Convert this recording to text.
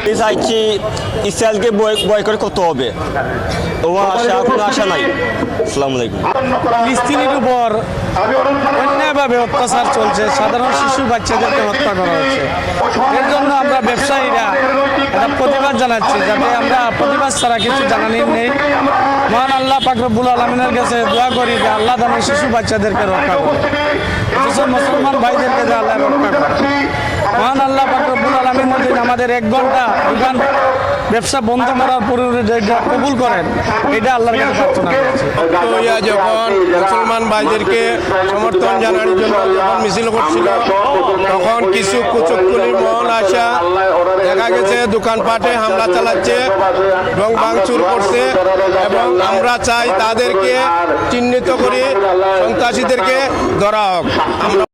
আমি চাইছি, ইসরায়েলকে বয়কট করতে হবে। ও আশা কোনো আশা নাই। আসসালামু আলাইকুম। ফিলিস্তিনির উপর অন্যায়ভাবে অত্যাচার চলছে। সাধারণ শিশু বাচ্চাদেরকে হত্যা করা হচ্ছে। এর জন্য আমরা ব্যবসায়ীরা একটা প্রতিবাদ জানাচ্ছি, যাতে আমরা প্রতিবাদ ছাড়া কিছু জানানি নেই। মহান আল্লাহ পাকরবুল আলমিনের কাছে দোয়া করি যে আল্লাহ দানের শিশু বাচ্চাদেরকে রক্ষা করে মুসলমান ভাইদেরকে যে আল্লাহ রক্ষা করে পাকরবুল মধ্যে আমাদের এক ঘণ্টা দোকান ব্যবসা বন্ধ করার যেটা কবুল করেন, এটা আল্লাহর কাছে প্রার্থনা তো ইয়া যখন মুসলমান ভাইদেরকে সমর্থন জানানোর জন্য যখন মিছিল করছিল, তখন কিছু কুচুকুলির মহল আসা দেখা গেছে দোকানপাটে হামলা চালাচ্ছে, রং ভাঙচুর করছে এবং আমরা চাই তাদেরকে চিহ্নিত করে সন্ত্রাসীদেরকে ধরা হোক। আমরা